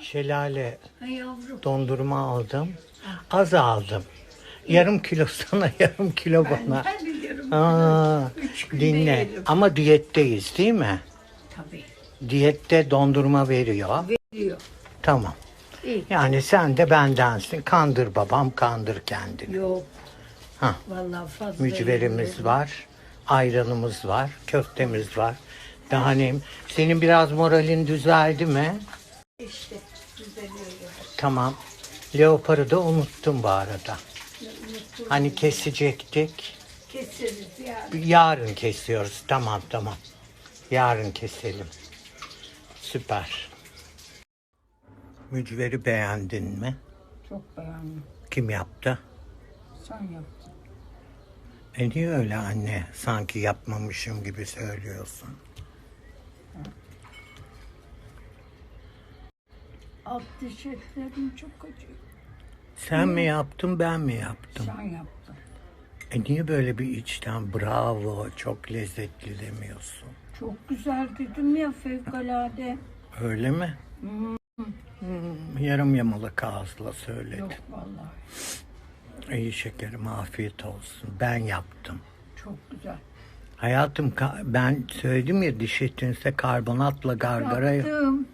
Şelale dondurma aldım. Az aldım. Yarım kilo sana, yarım kilo bana. Ben biliyorum. Aa, dinle. Ama diyetteyiz değil mi? Tabii. Diyette dondurma veriyor. Veriyor. Tamam. İyi. Yani sen de bendensin. Kandır babam, kandır kendini. Yok. Ha. Vallahi fazla. Mücverimiz var. Ayranımız var. Köftemiz var. Daha ne? Senin biraz moralin düzeldi mi? İşte düzeliyor. Tamam. Leoparı da unuttum bu arada. Hani kesecektik. Keseriz yani. Yarın kesiyoruz. Tamam tamam. Yarın keselim. Süper. Mücveri beğendin mi? Çok beğendim. Kim yaptı? Sen yaptın. E niye öyle anne? Sanki yapmamışım gibi söylüyorsun. Alt diş etlerim çok acıyor. Sen mi yaptın ben mi yaptım? Sen yaptın. E niye böyle bir içten bravo çok lezzetli demiyorsun? Çok güzel dedim ya fevkalade. Öyle mi? Hmm, yarım yamalak ağızla söyledim. Yok vallahi. İyi şekerim afiyet olsun. Ben yaptım. Çok güzel. Hayatım ben söyledim ya diş etinse karbonatla gargara yap- Yaptım.